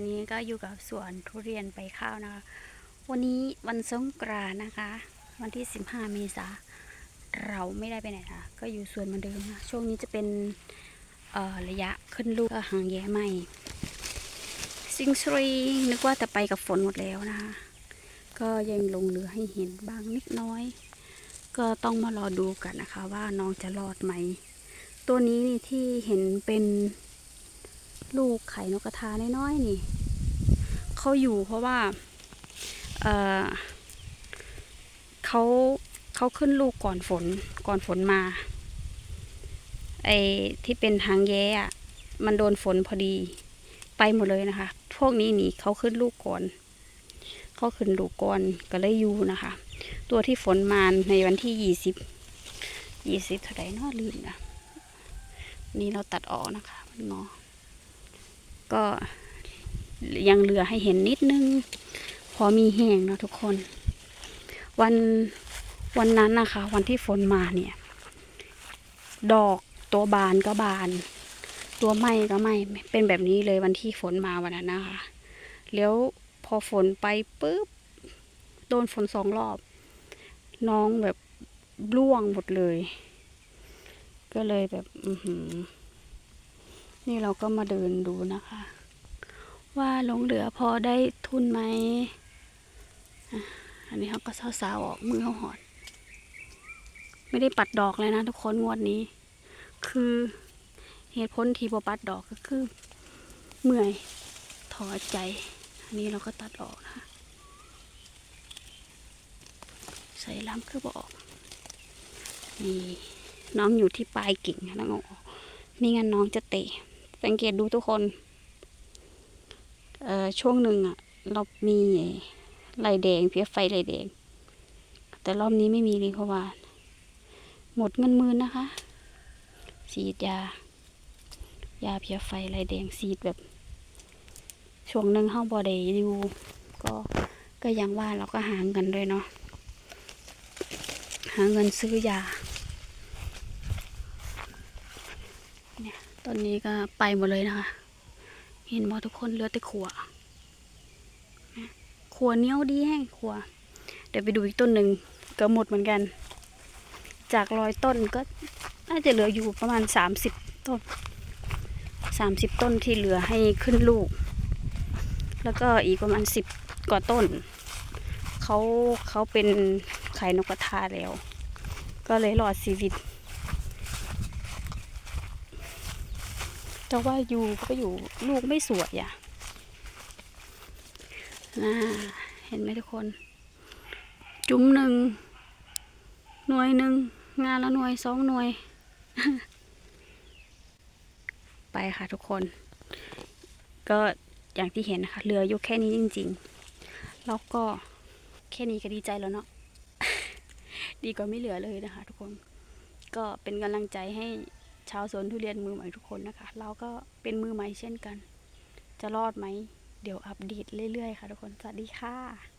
วันนี้ก็อยู่กับสวนทุเรียนไปข้าวนะคะ วันนี้วันสงกรานนะคะ วันที่ 15 เมษาเราไม่ได้ไปไหนนะก็อยู่สวนเหมือนเดิมนะช่วงนี้จะเป็นระยะขึ้นลูกหางแย่ใหม่ ซิงสรีนึกว่าจะไปกับฝนหมดแล้วนะคะ ก็ยังลงเรือให้เห็นบ้างนิดน้อย ก็ต้องมารอดูกันนะคะ ว่าน้องจะรอดไหม ตัวนี้นี่ที่เห็นเป็น ลูกไข่นกกระทาน้อยๆนี่เขาอยู่เพราะว่าเเขาเขาขึ้นลูกก่อนฝนก่อนฝนมาไอ้ที่เป็นหางแย้อะมันโดนฝนพอดีไปหมดเลยนะคะ พวกนี้นี่เขาขึ้นลูกก่อนเขาขึ้นลูกก่อนก็เลยอยู่นะคะ ตัวที่ฝนมาในวันที่ยี่สิบยี่สิบเท่าไหร่นอะลืมนะนี่เราตัดออกนะคะ มันงอ ก็ยังเหลือให้เห็นนิดนึง พอมีแห้งเนาะทุกคน วันวันนั้นนะคะ วันที่ฝนมาเนี่ย ดอกตัวบานก็บาน ตัวไหมก็ไหมเป็นแบบนี้เลยวันที่ฝนมาวันนั้นนะคะ แล้วพอฝนไปปุ๊บโดนฝนสองรอบ น้องแบบร่วงหมดเลย ก็เลยแบบ อือหือ นี่เราก็มาเดินดูนะคะ ว่าลงเหลือพอได้ทุนไหมอันนี้เขาก็สาวๆออกมือเขาหอด ไม่ได้ปัดดอกเลยนะทุกคนงวดนี้ คือเหตุผลที่บปัดดอกก็คือ เมื่อยถอใจ อันนี้เราก็ตัดออกนะคะใส่ล้ำคือบอกนี่น้องอยู่ที่ปลายกิ่งนะน้องเอาออกไม่งั้นน้องจะเตะ สังเกตดูทุกคนเอ่อช่วงหนึ่งอะเรามีลายแดงเพียไฟลายแดง แต่รอบนี้ไม่มีเลยเพราะว่า หมดเงินมืนนะคะสีดยา ยาเพียไฟลายแดงสีดแบบ ช่วงหนึ่งห้องบอดอยู่ก็ก็ยังว่าเราก็หาเงินด้วยเนาะหาเงินซื้อยา เนี่ย ต้นนี้ก็ไปหมดเลยนะคะ เห็นบ่ทุกคนเหลือแต่ขัวขัวเนี้ยวดีแห้งขัว เดี๋ยวไปดูอีกต้นหนึ่งก็หมดเหมือนกัน จากร้อยต้นก็น่าจะเหลืออยู่ประมาณสามสิบต้นสามสิบต้นที่เหลือให้ขึ้นลูก แล้วก็อีกประมาณสิบกว่าต้นเขาเขาเป็นไข่นกกระทาแล้ว ก็เลยรอดชีวิต แต่ว่าอยู่ก็อยู่ลูกไม่สวยอะน่าเห็นไหมทุกคน จุ้มหนึ่งหน่วยหนึ่งงานละหน่วยสองหน่วย ไปค่ะทุกคน ก็อย่างที่เห็นนะคะเรืออยู่แค่นี้จริง ๆ แล้วก็แค่นี้ก็ดีใจแล้วเนาะดีกว่าไม่เหลือเลยนะคะ ทุกคน ก็เป็นกำลังใจให้ ชาวสวนทุเรียนมือใหม่ทุกคนนะคะ เราก็เป็นมือใหม่เช่นกัน จะรอดไหม เดี๋ยวอัปเดตเรื่อยๆค่ะทุกคน สวัสดีค่ะ